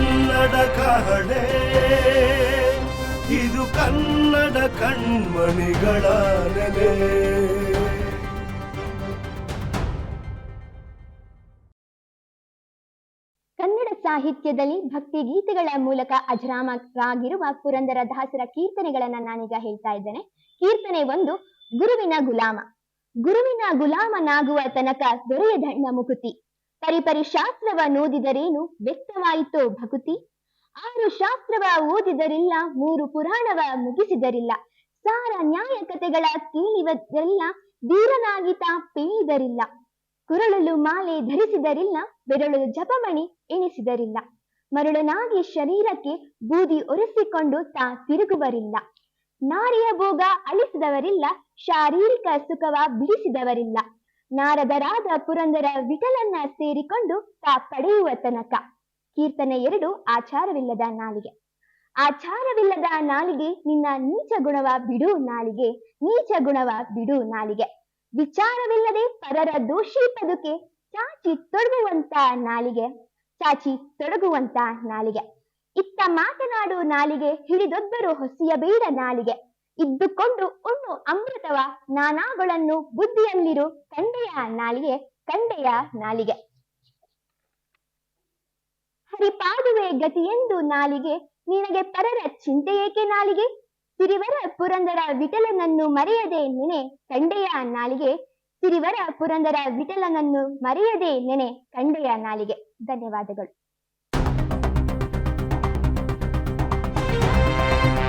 ಕನ್ನಡ ಕಹಳೆ ಇದು ಕನ್ನಡ ಕಣ್ಮಣಿಗಳ ನೆಲೆ. ಸಾಹಿತ್ಯದಲ್ಲಿ ಭಕ್ತಿ ಗೀತೆಗಳ ಮೂಲಕ ಅಜರಾಮರಾಗಿರುವ ಪುರಂದರದಾಸರ ಕೀರ್ತನೆಗಳನ್ನ ನಾನೀಗ ಹೇಳ್ತಾ ಇದ್ದೇನೆ. ಕೀರ್ತನೆ ಒಂದು, ಗುರುವಿನ ಗುಲಾಮ. ಗುರುವಿನ ಗುಲಾಮನಾಗುವ ತನಕ ದೊರೆಯದಣ್ಣ ಮುಕುತಿ. ಪರಿಪರಿ ಶಾಸ್ತ್ರವ ನೋದಿದರೇನು? ವ್ಯಕ್ತವಾಯಿತೋ ಭಕುತಿ. ಆರು ಶಾಸ್ತ್ರವ ಓದಿದರಿಲ್ಲ, ಮೂರು ಪುರಾಣವ ಮುಗಿಸಿದರಿಲ್ಲ. ಸಾರ ನ್ಯಾಯ ಕಥೆಗಳ ಕೇಳಿವದೆಲ್ಲ ಧೀರನಾಗಿತ ಪೇಳಿದರಿಲ್ಲ. ಕುರಳಲು ಮಾಲೆ ಧರಿಸಿದರಿಲ್ಲ, ಬೆರಳು ಜಪಮಣಿ ಎಣಿಸಿದರಿಲ್ಲ ಮರುಳನಾಗಿ ಶರೀರಕ್ಕೆ ಬೂದಿ ಒರೆಸಿಕೊಂಡು ತಾ ತಿರುಗುವರಿಲ್ಲ. ನಾರಿಯ ಭೋಗ ಅಳಿಸಿದವರಿಲ್ಲ, ಶಾರೀರಿಕ ಸುಖವ ಬಿಡಿಸಿದವರಿಲ್ಲ. ನಾರದರಾದ ಪುರಂದರ ವಿಠಲನ್ನ ಸೇರಿಕೊಂಡು ತಾ ಪಡೆಯುವ ತನಕ. ಕೀರ್ತನೆ ಎರಡು, ಆಚಾರವಿಲ್ಲದ ನಾಲಿಗೆ. ಆಚಾರವಿಲ್ಲದ ನಾಲಿಗೆ, ನಿನ್ನ ನೀಚ ಗುಣವ ಬಿಡು ನಾಲಿಗೆ, ನೀಚ ಗುಣವ ಬಿಡು ನಾಲಿಗೆ. ವಿಚಾರವಿಲ್ಲದೆ ಪರರ ದೋಷಿ ಪದುಕೆ, ಚಾಚಿ ತೊಡಗುವಂತ ನಾಲಿಗೆ, ಚಾಚಿ ತೊಡಗುವಂತ ನಾಲಿಗೆ. ಇತ್ತ ಮಾತನಾಡು ನಾಲಿಗೆ, ಹಿಡಿದೊಬ್ಬರು ಹೊಸಿಯಬೇಡ ನಾಲಿಗೆ. ಇದ್ದುಕೊಂಡು ಉಣ್ಣು ಅಮೃತವ ನಾನಾಗಳನ್ನು ಬುದ್ಧಿಯಲ್ಲಿರು ಕಂಡೆಯ ನಾಲಿಗೆ ಕಂಡೆಯ ನಾಲಿಗೆ. ಹರಿಪಾದುವೆ ಗತಿಯೆಂದು ನಾಲಿಗೆ, ನಿನಗೆ ಪರರ ಚಿಂತೆ ಏಕೆ ನಾಲಿಗೆ? ಸಿರಿವರ ಪುರಂದರ ವಿಠಲನನ್ನು ಮರೆಯದೆ ನೆನೆ ಕಂಡೆಯ ನಾಲಿಗೆ, ಸಿರಿವರ ಪುರಂದರ ವಿಠಲನನ್ನು ಮರೆಯದೆ ನೆನೆ ಕಂಡೆಯ ನಾಲಿಗೆ. ಧನ್ಯವಾದಗಳು.